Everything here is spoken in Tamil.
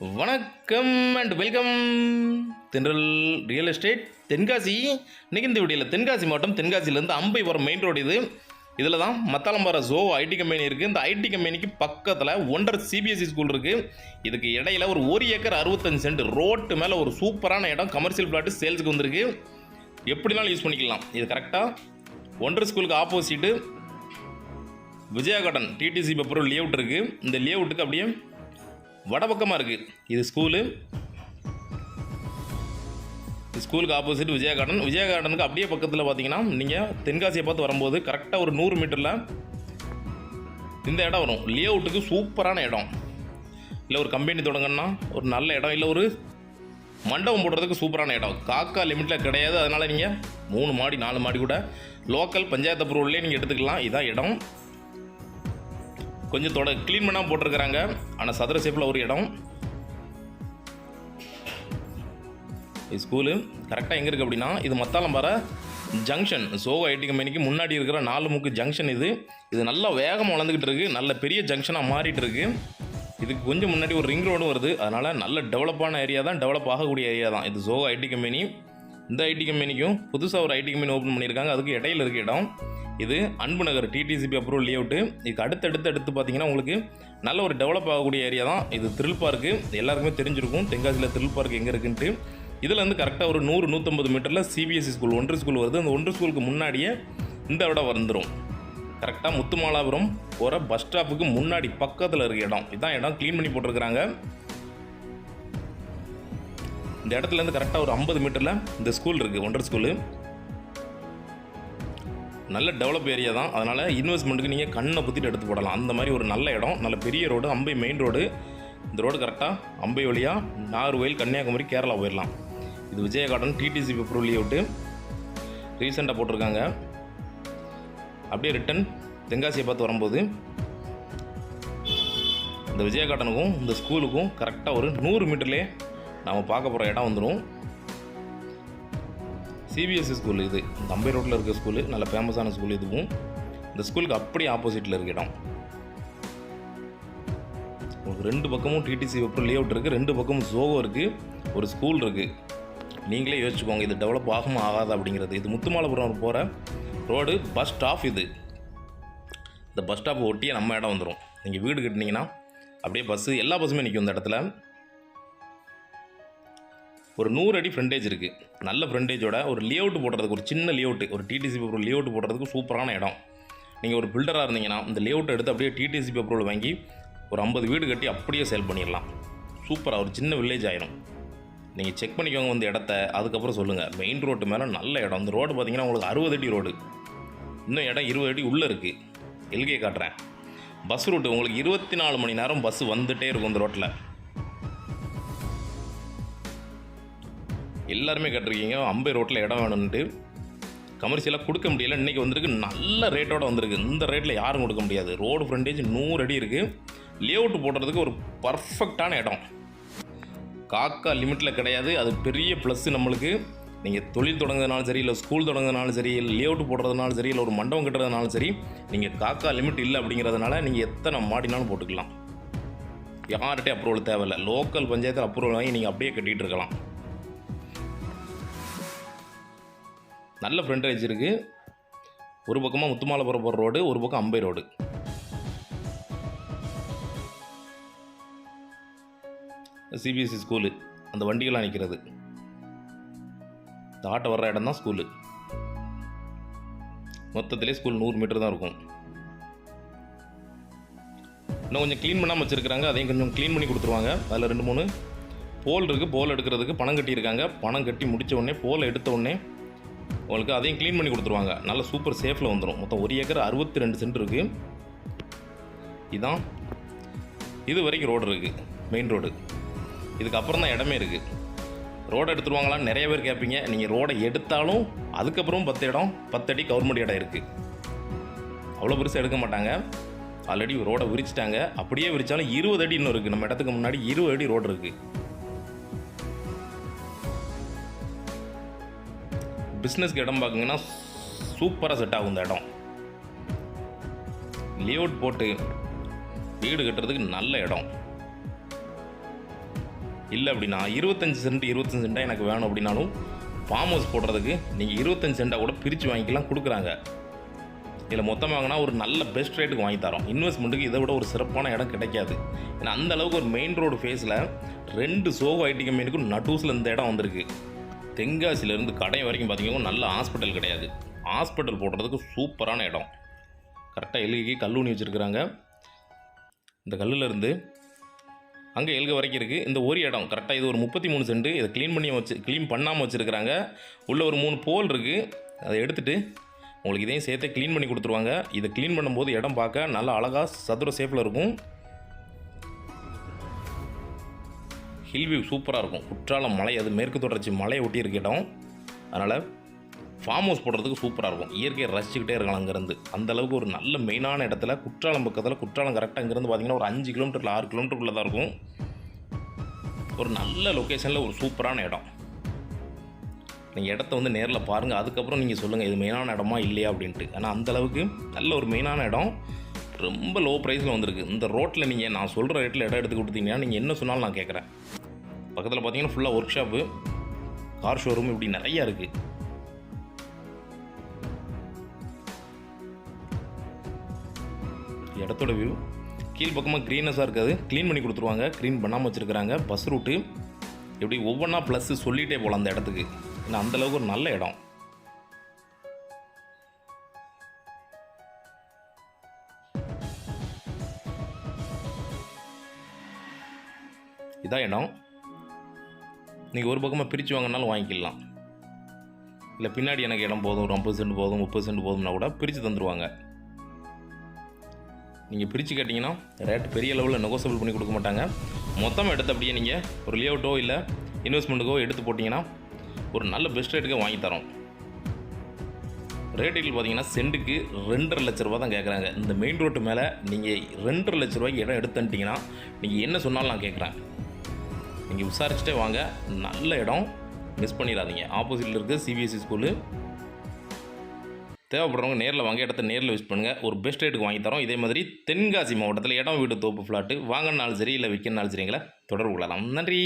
வணக்கம் and welcome Thendral real estate Tenkasi. இன்னைக்கு இந்த வீடியோவில் தென்காசி மாவட்டம் தென்காசியிலேருந்து அம்பை வர மெயின் ரோடு இது. இதில் தான் மத்தாளம்பாறை ஜோ ஐடி கம்பெனி இருக்குது இந்த ஐடி கம்பெனிக்கு பக்கத்தில் ஒன்றரை சிபிஎஸ்சி ஸ்கூல் இருக்குது இதுக்கு இடையில ஒரு ஒரு ஏக்கர் அறுபத்தஞ்சு சென்ட் ரோட்டு மேலே ஒரு சூப்பரான இடம் கமர்ஷியல் பிளாட்டு சேல்ஸுக்கு வந்திருக்கு. எப்படினாலும் யூஸ் பண்ணிக்கலாம். இது கரெக்டாக ஒன்றரை ஸ்கூலுக்கு ஆப்போசிட்டு விஜயா கார்டன் டிடிசி பேப்பரும் லேஅவுட் இருக்குது இந்த லேஅவுட்டுக்கு அப்படியே வடபக்கமாக இருக்குது இது ஸ்கூலு ஸ்கூலுக்கு ஆப்போசிட் விஜயா கார்டன் விஜயா கார்டனுக்கு அப்படியே பக்கத்தில் பார்த்தீங்கன்னா நீங்கள் தென்காசியை பார்த்து வரும்போது கரெக்டாக ஒரு நூறு மீட்டரில் இந்த இடம் வரும். லேஅவுட்டுக்கு சூப்பரான இடம். இல்லை ஒரு கம்பெனி தொடங்கன்னா ஒரு நல்ல இடம். இல்லை ஒரு மண்டபம் போடுறதுக்கு சூப்பரான இடம். காக்கா லிமிட்டில் கிடையாது. அதனால் நீங்கள் மூணு மாடி நாலு மாடி கூட லோக்கல் பஞ்சாயத்து அப்ரூவல்லே நீங்கள் எடுத்துக்கலாம். இதான் இடம். கொஞ்சம் தொட க்ளீன் பண்ணால் போட்டிருக்கிறாங்க. ஆனால் சதுர சேப்பில் ஒரு இடம். இது ஸ்கூலு கரெக்டாக எங்கே இருக்குது அப்படின்னா இது மத்தாளம்பாறை ஜங்ஷன் சோகோ ஐடி கம்பெனிக்கு முன்னாடி இருக்கிற நாலு முக்கு ஜங்ஷன் இது. இது நல்லா வேகமாக வளர்ந்துக்கிட்டு இருக்குது நல்ல பெரிய ஜங்ஷனாக மாறிட்டு இருக்குது இதுக்கு கொஞ்சம் முன்னாடி ஒரு ரிங் ரோடும் வருது. அதனால் நல்ல டெவலப்பான ஏரியா தான் டெவலப் ஆகக்கூடிய ஏரியா தான். இது சோகோ ஐடி கம்பெனி இந்த ஐடி கம்பெனிக்கும் புதுசாக ஒரு ஐடி கம்பெனி ஓப்பன் பண்ணியிருக்காங்க. அதுக்கு இடையில இருக்க இடம். இது Anbu Nagar DTCP approval layout இதுக்கு அடுத்தடுத்து அடுத்து பார்த்தீங்கன்னா உங்களுக்கு நல்ல ஒரு டெவலப் ஆகக்கூடிய ஏரியா தான். இது த்ரில் பார்க்கு எல்லாருக்குமே தெரிஞ்சிருக்கும். தென்காசியில் த்ரில் பார்க் எங்கே இருக்குன்ட்டு. இதில் வந்து கரெக்டாக ஒரு நூறு நூற்றம்பது மீட்டரில் சிபிஎஸ்சி ஸ்கூல் ஒன்று ஸ்கூல் வருது. அந்த ஒன்று ஸ்கூலுக்கு முன்னாடியே இந்த இடம் வந்துடும் கரெக்டாக முத்துமாலாபுரம் போகிற பஸ் ஸ்டாப்புக்கு முன்னாடி பக்கத்தில் இருக்க இடம். இதான் இடம் க்ளீன் பண்ணி போட்டிருக்கிறாங்க. இந்த இடத்துலேருந்து கரெக்டாக ஒரு ஐம்பது மீட்டரில் இந்த ஸ்கூல் இருக்குது ஒன்றரை ஸ்கூலு நல்ல டெவலப் ஏரியா தான். அதனால் இன்வெஸ்ட்மெண்ட்டுக்கு நீங்கள் கண்ணை பற்றிட்டு எடுத்து போடலாம். அந்த மாதிரி ஒரு நல்ல இடம் நல்ல பெரிய ரோடு அம்பை மெயின் ரோடு இந்த ரோடு கரெக்டாக அம்பை வழியாக நாகர்கோயில் கன்னியாகுமரி கேரளா போயிடலாம் இது விஜய கார்டன் டிடிசி அப்ரூவல் விட்டு ரீசெண்டாக போட்டிருக்காங்க. அப்படியே ரிட்டன் தென்காசியை பார்த்து வரும்போது இந்த விஜய கார்டனுக்கும் இந்த ஸ்கூலுக்கும் கரெக்டாக ஒரு நூறு மீட்டர்லேயே நாம் பார்க்க போகிற இடம் வந்துடும் சிபிஎஸ்சி ஸ்கூல் இது. தம்பை ரோட்டில் இருக்க ஸ்கூலு நல்ல ஃபேமஸான ஸ்கூல் இதுவும். இந்த ஸ்கூலுக்கு அப்படியே ஆப்போசிட்டில் இருக்க இடம். உங்களுக்கு ரெண்டு பக்கமும் டிடிசி அப்புறம் லேஅவுட் இருக்குது ரெண்டு பக்கமும் ஜோகோ இருக்குது ஒரு ஸ்கூல் இருக்குது நீங்களே யோசிச்சுக்கோங்க இது டெவலப் ஆகுமா ஆகாது அப்படிங்கிறது. இது முத்துமாலபுரம் போகிற ரோடு பஸ் ஸ்டாப் இது. இந்த பஸ் ஸ்டாப் ஒட்டியே நம்ம இடம் வந்துடும் நீங்கள் வீடு கட்டினீங்கன்னா அப்படியே பஸ்ஸு எல்லா பஸ்ஸுமே நிற்கும் இந்த இடத்துல. ஒரு நூறு அடி ஃப்ரண்டேஜ் இருக்குது நல்ல ஃப்ரண்டேஜோட ஒரு லேஅவுட் போடுறதுக்கு ஒரு சின்ன லேஅவுட் ஒரு டிடிசி பேப்பர் லேஅவுட் போடுறதுக்கு சூப்பரான இடம். நீங்கள் ஒரு பில்டராக இருந்தீங்கன்னா இந்த லேஅவுட் எடுத்து அப்படியே டிடிசி பேப்பரோடு வாங்கி ஒரு ஐம்பது வீடு கட்டி அப்படியே சேல் பண்ணிடலாம். சூப்பராக ஒரு சின்ன வில்லேஜ் ஆயிரும். நீங்கள் செக் பண்ணிக்கோங்க வந்து இடத்த அதுக்கப்புறம் சொல்லுங்கள் மெயின் ரோட்டு மேலே நல்ல இடம். இந்த ரோடு பார்த்தீங்கன்னா உங்களுக்கு அறுபது அடி ரோடு இன்னும் இடம் இருபது அடி உள்ளே இருக்குது எல்கே காட்டுறேன். பஸ் ரூட்டு உங்களுக்கு இருபத்தி நாலு மணி நேரம் பஸ் வந்துட்டே இருக்கும் இந்த ரோட்டில் எல்லாருமே கேட்டிருக்கீங்க. அம்பை ரோட்டில் இடம் வேணும்ன்ட்டு. கமர்ஷியலாக கொடுக்க முடியல. இன்றைக்கி வந்திருக்கு. நல்ல ரேட்டோட வந்திருக்கு. இந்த ரேட்டில் யாரும் கொடுக்க முடியாது. ரோடு ஃப்ரண்டேஜ் நூறு அடி இருக்குது லேஅவுட் போடுறதுக்கு ஒரு பர்ஃபெக்டான இடம். காக்கா லிமிட்டில் கிடையாது. அது பெரிய ப்ளஸ்ஸு நம்மளுக்கு. நீங்கள் தொழில் தொடங்குறதுனாலும் சரி இல்லை ஸ்கூல் தொடங்குறதுனாலும் சரி இல்லை லேஅவுட் போடுறதுனாலும் சரி இல்லை ஒரு மண்டபம் கட்டுறதுனாலும் சரி நீங்கள் காக்கா லிமிட் இல்லை அப்படிங்கிறதுனால நீங்கள் எத்தனை மாடினாலும் போட்டுக்கலாம். யார்கிட்டே அப்ரூவல் தேவையில்லை. லோக்கல் பஞ்சாயத்தில் அப்ரூவல் வாங்கி நீங்கள் அப்படியே கட்டிகிட்டு இருக்கலாம். நல்ல ஃப்ரண்டேஜ் இருக்குது ஒரு பக்கமாக முத்துமாலபுரம் போகிற ரோடு ஒரு பக்கம் அம்பை ரோடு சிபிஎஸ்சி ஸ்கூலு அந்த வண்டிகள்லாம் நிற்கிறது இந்த ஆட்டோ வர்ற இடம் தான் ஸ்கூலு மொத்தத்திலே ஸ்கூல் நூறு மீட்டர் தான் இருக்கும். இன்னும் கொஞ்சம் க்ளீன் பண்ணாமல் வச்சுருக்கிறாங்க. அதையும் கொஞ்சம் க்ளீன் பண்ணி கொடுத்துருவாங்க. அதில் ரெண்டு மூணு போல் இருக்குது போல் எடுக்கிறதுக்கு பணம் கட்டியிருக்காங்க. பணம் கட்டி முடித்த உடனே போல் எடுத்த உடனே உங்களுக்கு அதையும் க்ளீன் பண்ணி கொடுத்துருவாங்க. நல்ல சூப்பர் சேஃபில் வந்துடும் மொத்தம் ஒரு ஏக்கர் அறுபத்தி ரெண்டு சென்ட் இருக்குது இதான். இது வரைக்கும் ரோடு இருக்குது மெயின் ரோடு இதுக்கப்புறம் தான் இடமே இருக்குது ரோடை எடுத்துருவாங்களான்னு நிறைய பேர் கேட்பீங்க நீங்கள் ரோடை எடுத்தாலும் அதுக்கப்புறம் பத்து இடம் பத்தடி கவர்மெண்ட் இடம் இருக்குது அவ்வளோ பெருசாக எடுக்க மாட்டாங்க. ஆல்ரெடி ரோடை விரிச்சிட்டாங்க. அப்படியே விரிச்சாலும் இருபது அடி இன்னும் இருக்குது நம்ம இடத்துக்கு முன்னாடி இருபது அடி ரோடு இருக்குது பிஸ்னஸ்க்கு இடம் பார்க்குங்கன்னா சூப்பராக செட் ஆகும் இந்த இடம். லேஅவுட் போட்டு வீடு கட்டுறதுக்கு நல்ல இடம். இல்லை அப்படின்னா இருபத்தஞ்சி சென்ட் இருபத்தஞ்சி சென்ட்டாக எனக்கு வேணும் அப்படின்னாலும் ஃபார்ம் ஹவுஸ் போடுறதுக்கு நீங்கள் இருபத்தஞ்சி சென்ட்டாக கூட பிரித்து வாங்கிக்கலாம் கொடுக்குறாங்க. இதில் மொத்தம் வாங்கினா ஒரு நல்ல பெஸ்ட் ரேட்டுக்கு வாங்கி தரோம். இன்வெஸ்ட்மெண்ட்டுக்கு இதை விட ஒரு சிறப்பான இடம் கிடைக்காது. ஏன்னா அந்த அளவுக்கு ஒரு மெயின் ரோடு ஃபேஸில் ரெண்டு சோகோ ஐடி கம்பெனிக்கும் நடுஸில் இந்த இடம் வந்திருக்கு. தென்காசியிலேருந்து கடை வரைக்கும் பார்த்தீங்கன்னா நல்ல ஹாஸ்பிட்டல் கிடையாது. ஹாஸ்பிட்டல் போடுறதுக்கு சூப்பரான இடம். கரெக்டாக எல்கைக்கு கல்லூனி வச்சுருக்குறாங்க. இந்த கல்லுலேருந்து அங்கே எழுக வரைக்கும் இருக்குது இந்த ஒரு இடம் கரெக்டாக இது ஒரு முப்பத்தி மூணு சென்ட். இதை க்ளீன் பண்ணி வச்சு க்ளீன் பண்ணாமல் வச்சுருக்குறாங்க. உள்ளே ஒரு மூணு போல் இருக்குது அதை எடுத்துகிட்டு உங்களுக்கு இதையும் சேர்த்து க்ளீன் பண்ணி கொடுத்துருவாங்க. இதை க்ளீன் பண்ணும்போது இடம் பார்க்க நல்லா அழகாக சதுர சேஃபில் இருக்கும். ஹில் வியூ சூப்பராக இருக்கும். குற்றாலம் மலை அது மேற்கு தொடர்ச்சி மலையை ஒட்டி இருக்க இடம். அதனால் ஃபார்ம் ஹவுஸ் போடுறதுக்கு சூப்பராக இருக்கும். இயற்கையை ரசிச்சுக்கிட்டே இருக்கலாம் அங்கேருந்து. அந்த அளவுக்கு ஒரு நல்ல மெயினான இடத்துல குற்றாலம் பக்கத்தில் குற்றாலம் கரெக்டாக இங்கேருந்து பார்த்தீங்கன்னா ஒரு அஞ்சு கிலோமீட்டரில் ஆறு கிலோமீட்டருக்குள்ளே தான் இருக்கும். ஒரு நல்ல லொக்கேஷனில் ஒரு சூப்பரான இடம். நீங்கள் இடத்த வந்து நேரில் பாருங்கள் அதுக்கப்புறம் நீங்கள் சொல்லுங்கள் இது மெயினான இடமா இல்லையா அப்படின்ட்டு. ஆனால் அந்த அளவுக்கு நல்ல ஒரு மெயினான இடம். ரொம்ப லோ ப்ரைஸில் வந்திருக்கு. இந்த ரோட்டில் நீங்கள் நான் சொல்கிற ரேட்டில் இடம் எடுத்து கொடுத்தீங்கன்னா நீங்கள் என்ன சொன்னாலும் நான் கேட்குறேன். பக்கத்தில் பார்த்தீங்கன்னா ஃபுல்லாக ஒர்க் ஷாப்பு கார் ஷோரூம் இப்படி நிறையா இருக்குது இடத்தோட வியூ கீழ் பக்கமாக க்ரீனஸாக இருக்காது. க்ளீன் பண்ணி கொடுத்துருவாங்க. க்ளீன் பண்ணாமல் வச்சுருக்கிறாங்க. பஸ் ரூட்டு இப்படி ஒவ்வொன்றா ப்ளஸ்ஸு சொல்லிகிட்டே போகலாம் அந்த இடத்துக்கு. ஏன்னா அந்தளவுக்கு ஒரு நல்ல இடம். இதான் இடம். நீங்கள் ஒரு பக்கமாக பிரித்து வாங்கினாலும் வாங்கிக்கலாம். இல்லை பின்னாடி எனக்கு இடம் போதும் ஒரு ஐம்பது சென்ட் போதும் முப்பது சென்ட் போதும்னா கூட பிரித்து தந்துடுவாங்க நீங்கள் பிரித்து கேட்டிங்கன்னா ரேட் பெரிய லெவலில் நெகோசியபிள் பண்ணி கொடுக்க மாட்டாங்க. மொத்தமாக எடுத்து அப்படியே நீங்கள் ஒரு லேஅவுட்டோ இல்லை இன்வெஸ்ட்மெண்ட்டுக்கோ எடுத்து போட்டிங்கன்னா ஒரு நல்ல பெஸ்ட் ரேட்டுக்கு வாங்கி தரோம். ரேட்டுகள் பார்த்தீங்கன்னா சென்ட்டுக்கு ரெண்டரை லட்ச ரூபா தான் கேட்குறாங்க இந்த மெயின் ரோட்டு மேலே நீங்கள் ரெண்டரை லட்ச ரூபாய்க்கு இடம் எடுத்துட்டிங்கன்னா நீங்கள் என்ன சொன்னாலும் நான் கேட்குறேன் நீங்கள் விசாரிச்சுட்டே வாங்க. நல்ல இடம். மிஸ் பண்ணிடாதீங்க. ஆப்போசிட்டில் இருக்குது சிபிஎஸ்சி ஸ்கூலு தேவைப்படுறவங்க நேரில் வாங்க. இடத்த நேரில் விசிட் பண்ணுங்கள் ஒரு பெஸ்ட் ரேட்டுக்கு வாங்கி தரோம். இதே மாதிரி தென்காசி மாவட்டத்தில் இடம் வீடு தோப்பு ஃப்ளாட்டு வாங்கினாலும் சரி இல்லை விற்கனாலும் சரிங்களா தொடர்பு கொள்ளலாம். நன்றி.